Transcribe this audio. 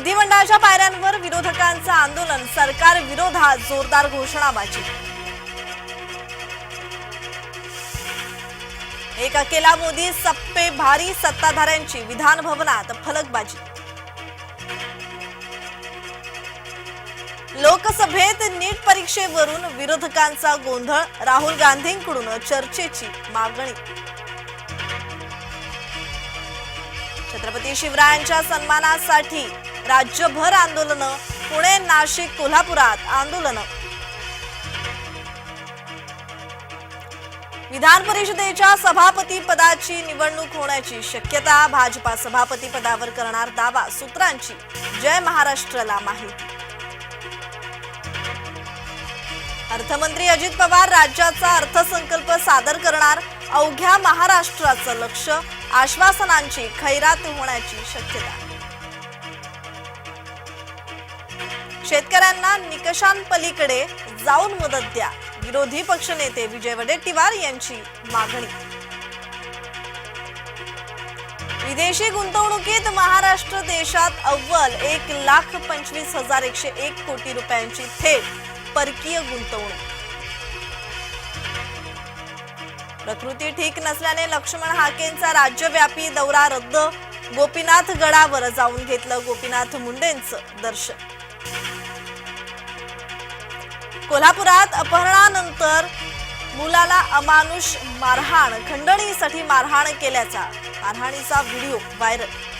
विधिमंडळाच्या पायऱ्यांवर विरोधकांचं आंदोलन सरकार विरोधात जोरदार घोषणाबाजी. एक अकेला मोदी सप्पे भारी सत्ताधाऱ्यांची विधान भवनात फलकबाजी. लोकसभेत नीट परीक्षेवरून विरोधकांचा गोंधळ राहुल गांधींकडून चर्चेची मागणी. छत्रपती शिवरायांच्या सन्मानासाठी राज्यभर आंदोलन पुणे नाशिक कोल्हापुरात आंदोलन. विधान परिषदेच्या सभापती पदाची निवडणूक होण्याची शक्यता भाजपा सभापती पदावर करणार दावा सूत्रांची. जय महाराष्ट्रला माहिती. अर्थमंत्री अजित पवार राज्याचा अर्थसंकल्प सादर करणार अवघ्या महाराष्ट्राचं लक्ष आश्वासनांची खैरात होण्याची शक्यता. शेतकऱ्यांना निकषांपलीकडे जाऊन मदत द्या. विरोधी पक्षनेते विजय वडेट्टीवार यांची मागणी. विदेशी गुंतवणुकीत महाराष्ट्र देशात अव्वल एक लाख पंचवीस हजार एकशे एक कोटी रुपयांची थेट परकीय गुंतवणूक. प्रकृती ठीक नसल्याने लक्ष्मण हाकेंचा राज्यव्यापी दौरा रद्द. गोपीनाथ गडावर जाऊन घेतलं गोपीनाथ मुंडेंचं दर्शन. कोल्हापुरात अपहरणानंतर मुलाला अमानुष मारहाण खंडणीसाठी मारहाण केल्याचा मारहाणीचा व्हिडिओ व्हायरल